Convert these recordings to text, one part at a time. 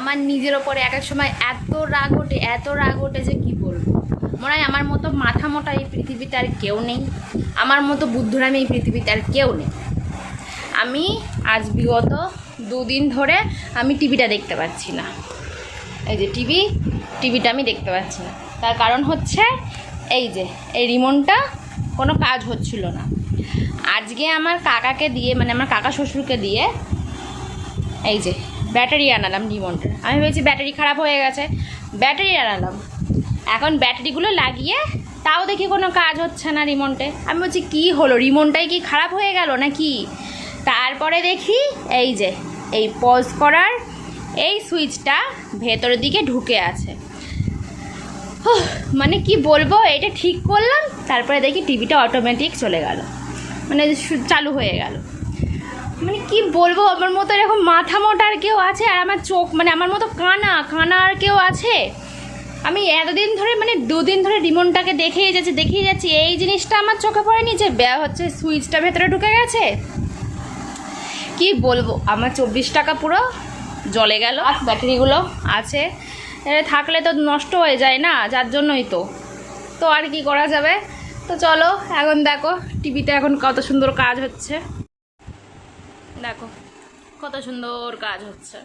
আমার নিজের ওপরে এক এক সময় এত রাগ ওঠে, এত রাগ ওঠে যে কি বলব? মনে হয় আমার মতো মাথা মোটা এই পৃথিবীতে আর কেউ নেই। আমার মতো বুদ্ধরামে এই পৃথিবীতে আর কেউ নেই। আমি আজ বিগত দুদিন ধরে আমি টিভিটা দেখতে পাচ্ছি না। এই যে টিভি, টিভিটা আমি দেখতে পাচ্ছি না। তার কারণ হচ্ছে এই যে, এই রিমোটটা কোনো কাজ হচ্ছিল না। আজকে আমার কাকাকে দিয়ে মানে আমার কাকা শ্বশুরকে দিয়ে এই যে, ব্যাটারি আনালাম রিমোটের আমি ভেবেছি ব্যাটারি খারাপ হয়ে গেছে। ব্যাটারি আনালাম। এখন ব্যাটারিগুলো লাগিয়ে তাও দেখি কোনো কাজ হচ্ছে না রিমোটে আমি বলছি, কী হলো? রিমোটটাই কি খারাপ হয়ে গেল না কি তারপরে দেখি এই যে, এই পজ করার এই সুইচটা ভেতরের দিকে ঢুকে আছে। মানে কি বলব, এটা ঠিক করলাম, তারপরে দেখি টিভিটা অটোমেটিক চলে গেল। মানে চালু হয়ে গেল। মানে কি বলব, আমার মতো এরকম মাথা মোটা আর কেউ আছে? আর আমার চোখ মানে আমার মতো কানা কানা আর কেউ আছে? আমি এতদিন ধরে মানে দুদিন ধরে রিমোটটাকে দেখেই যাচ্ছি দেখেই যাচ্ছি। এই জিনিসটা আমার চোখে পড়েনি যে, ব্যা হচ্ছে সুইচটা ভেতরে ঢুকে গেছে? কি বলব, আমার চব্বিশ টাকা পুরো জলে গেল। আর ব্যাটারিগুলো আছে। থাকলে তো নষ্ট হয়ে যায় না, যার জন্যই তো। তো আর কি করা যাবে? তো চলো, এখন দেখো, টিভিতে এখন কত সুন্দর কাজ হচ্ছে। দেখো, কত সুন্দর কাজ হচ্ছে।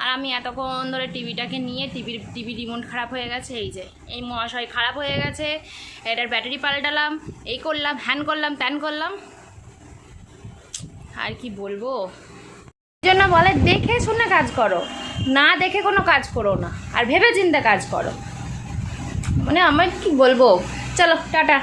আর আমি এতক্ষণ ধরে টিভিটাকে নিয়ে টিভির টিভি রিমোট খারাপ হয়ে গেছে, এই যে, এই মহাশয় খারাপ হয়ে গেছে, এটার ব্যাটারি পাল্টালাম, এই করলাম, হ্যান করলাম, ত্যান করলাম। আর কি বলব? জন্য বলে, দেখে শুনে কাজ করো, না দেখে কোনো কাজ করো না, আর ভেবে চিন্তে কাজ করো। মানে আমার কি বলব? চলো, টাটা।